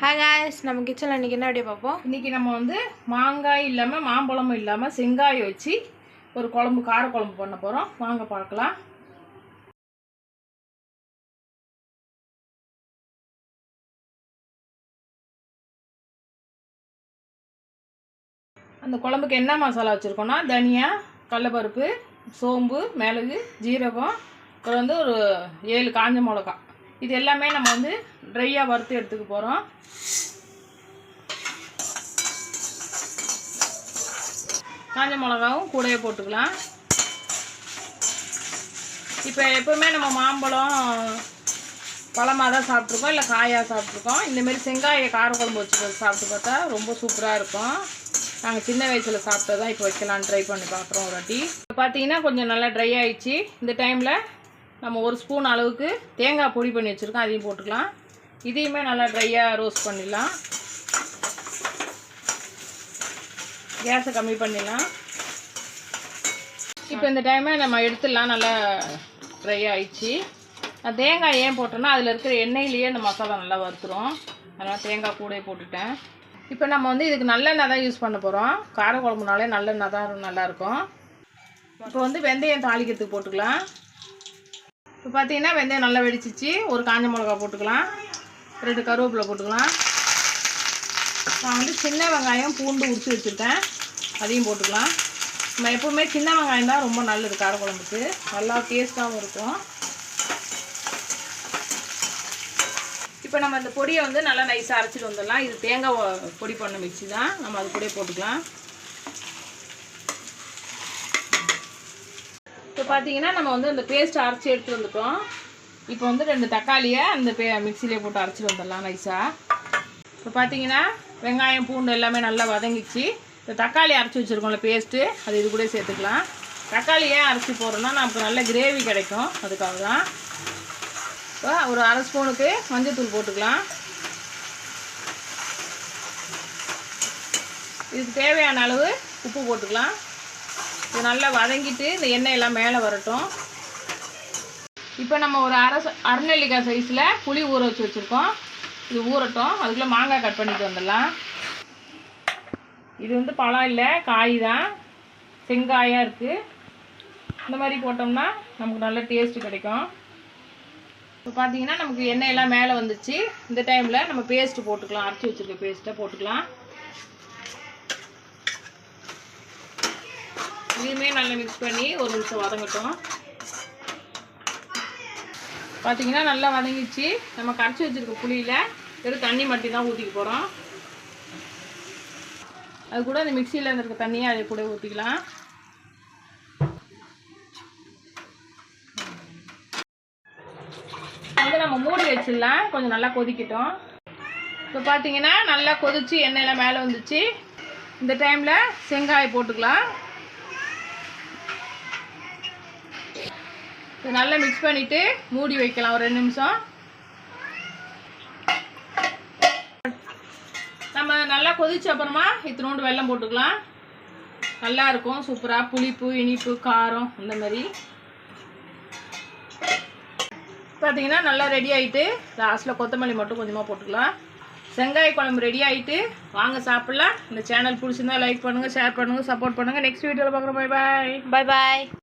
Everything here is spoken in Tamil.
ஹாய் காய்ஸ் நம்ம கிச்சனில் இன்றைக்கி என்ன அப்படியே பார்ப்போம்? இன்னைக்கு நம்ம வந்து மாங்காய் இல்லாமல் மாம்பழமும் இல்லாமல் செங்காயம் வச்சு ஒரு குழம்பு கார குழம்பு பண்ண போகிறோம் வாங்க பார்க்கலாம். அந்த குழம்புக்கு என்ன மசாலா வச்சுருக்கோன்னா தனியா கடலப்பருப்பு சோம்பு மிளகு ஜீரகம் அப்புறம் வந்து ஒரு ஏழு காஞ்ச மிளகா இது எல்லாமே நம்ம வந்து ட்ரையாக வறுத்து எடுத்துக்க போகிறோம் காஞ்ச மிளகாவும் கூடவே போட்டுக்கலாம். இப்போ எப்போவுமே நம்ம மாம்பழம் பழமாக தான் சாப்பிட்ருக்கோம் இல்லை காயாக சாப்பிட்ருக்கோம் இந்தமாரி செங்காயை காரக்குழம்பு வச்சு சாப்பிட்டு பார்த்தா ரொம்ப சூப்பராக இருக்கும். நாங்கள் சின்ன வயசில் சாப்பிட்டதான் இப்போ வைக்கலான்னு ட்ரை பண்ணி பார்க்குறோம் ஒரு வாட்டி. இப்போ பார்த்தீங்கன்னா கொஞ்சம் நல்லா ட்ரை ஆயிடுச்சு. இந்த டைமில் நம்ம ஒரு ஸ்பூன் அளவுக்கு தேங்காய் பொடி பண்ணி வச்சுருக்கோம். அதையும் போட்டுக்கலாம். இதையுமே நல்லா ட்ரையாக ரோஸ்ட் பண்ணிடலாம். கேஸை கம்மி பண்ணிடலாம். இப்போ இந்த டைமே நம்ம எடுத்துடலாம். நல்லா ட்ரை ஆயிடுச்சு. நான் தேங்காய் ஏன் போட்டேன்னா அதில் இருக்கிற எண்ணெயிலேயே இந்த மசாலா நல்லா வறுத்துரும். அதனால் தேங்காய் கூட போட்டுட்டேன். இப்போ நம்ம வந்து இதுக்கு நல்லெண்ணெய் தான் யூஸ் பண்ண போகிறோம் கார குழம்புனாலே நல்லெண்ணெய் தான் நல்லாயிருக்கும் இப்போ வந்து வெந்தயம் தாளிக்கிறதுக்கு போட்டுக்கலாம். இப்போ பார்த்தீங்கன்னா வெந்தயம் நல்லா வெடிச்சிச்சு. ஒரு காஞ்ச மிளகா போட்டுக்கலாம். ரெண்டு கருவேப்பிலை போட்டுக்கலாம். நான் வந்து சின்ன வெங்காயம் பூண்டு உரிச்சு வச்சுருக்கேன். அதையும் போட்டுக்கலாம். நம்ம எப்போவுமே சின்ன வெங்காயம் தான் ரொம்ப நல்லது காரக்குழம்புக்கு நல்லா டேஸ்ட்டாகவும் இருக்கும். இப்போ நம்ம இந்த பொடியை வந்து நல்லா நைஸாக அரைச்சிட்டு வந்துடலாம். இது தேங்காய் பொடி பண்ண மிக்சி தான். நம்ம அது கூட போட்டுக்கலாம். இப்போ பார்த்தீங்கன்னா நம்ம வந்து அந்த பேஸ்ட் அரைச்சி எடுத்து வந்துட்டோம். இப்போ வந்து ரெண்டு தக்காளியை அந்த பே மிக்சிலே போட்டு அரைச்சிட்டு வந்துடலாம் நைஸாக இப்போ பார்த்தீங்கன்னா வெங்காயம் பூண்டு எல்லாமே நல்லா வதங்கிச்சு. இந்த தக்காளி அரைச்சி வச்சுருக்கோம்ல பேஸ்ட்டு அது இது கூட சேர்த்துக்கலாம். தக்காளி ஏன் அரைச்சி போடுறோம்னா நமக்கு நல்ல கிரேவி கிடைக்கும். அதுக்காக தான் இப்போ ஒரு அரை ஸ்பூனுக்கு மஞ்சத்தூள் போட்டுக்கலாம். இதுக்கு தேவையான அளவு உப்பு போட்டுக்கலாம். இது நல்லா வதங்கிட்டு இந்த எண்ணெய் எல்லாம் மேலே வரட்டும். இப்போ நம்ம ஒரு அரை அரைநெல்லிக்காய் சைஸில் புளி ஊற வச்சு வச்சுருக்கோம். இது ஊறட்டும். அதுக்குள்ளே மாங்காய் கட் பண்ணிட்டு வந்துடலாம். இது வந்து பழம் இல்லை காய் தான். செங்காயாக இருக்குது இந்த மாதிரி போட்டோம்னா நமக்கு நல்ல டேஸ்ட் கிடைக்கும். இப்போ பார்த்தீங்கன்னா நமக்கு எண்ணெய் எல்லாம் மேலே வந்துச்சு. இந்த டைமில் நம்ம பேஸ்ட்டு போட்டுக்கலாம். அரைச்சி வச்சுருக்க பேஸ்ட்டை போட்டுக்கலாம். இதையுமே நல்லா மிக்ஸ் பண்ணி ஒரு நிமிஷம் வதங்கட்டும். பார்த்தீங்கன்னா நல்லா வதங்கிச்சு. நம்ம கரைச்சி வச்சுருக்க புளியில் வெறும் தண்ணி மட்டும் தான் ஊற்றிக்க போகிறோம் அது கூட அந்த மிக்சியில் இருந்திருக்க தண்ணியை அதை கூட ஊற்றிக்கலாம் வந்து நம்ம மூடி வச்சிடலாம். கொஞ்சம் நல்லா கொதிக்கட்டும். இப்போ பார்த்தீங்கன்னா நல்லா கொதிச்சு எண்ணெயெல்லாம் மேலே வந்துச்சு. இந்த டைமில் செங்காயை போட்டுக்கலாம். இது நல்லா மிக்ஸ் பண்ணிவிட்டு மூடி வைக்கலாம். ஒரு ரெண்டு நிமிஷம். நம்ம நல்லா கொதிச்ச அப்புறமா இத்தினோண்டு வெல்லம் போட்டுக்கலாம். நல்லா இருக்கும். சூப்பராக புளிப்பு இனிப்பு காரம் இந்த மாதிரி. பார்த்தீங்கன்னா நல்லா ரெடி ஆகிட்டு லாஸ்ட்டில் கொத்தமல்லி மட்டும் கொஞ்சமாக போட்டுக்கலாம். செங்காய குழம்பு ரெடி ஆகிட்டு வாங்க சாப்பிட்லாம். இந்த சேனல் பிடிச்சிருந்தா லைக் பண்ணுங்கள் ஷேர் பண்ணுங்கள் சப்போர்ட் பண்ணுங்கள் நெக்ஸ்ட் வீடியோவில் பார்க்குறோம். பை பாய் பாய் பாய்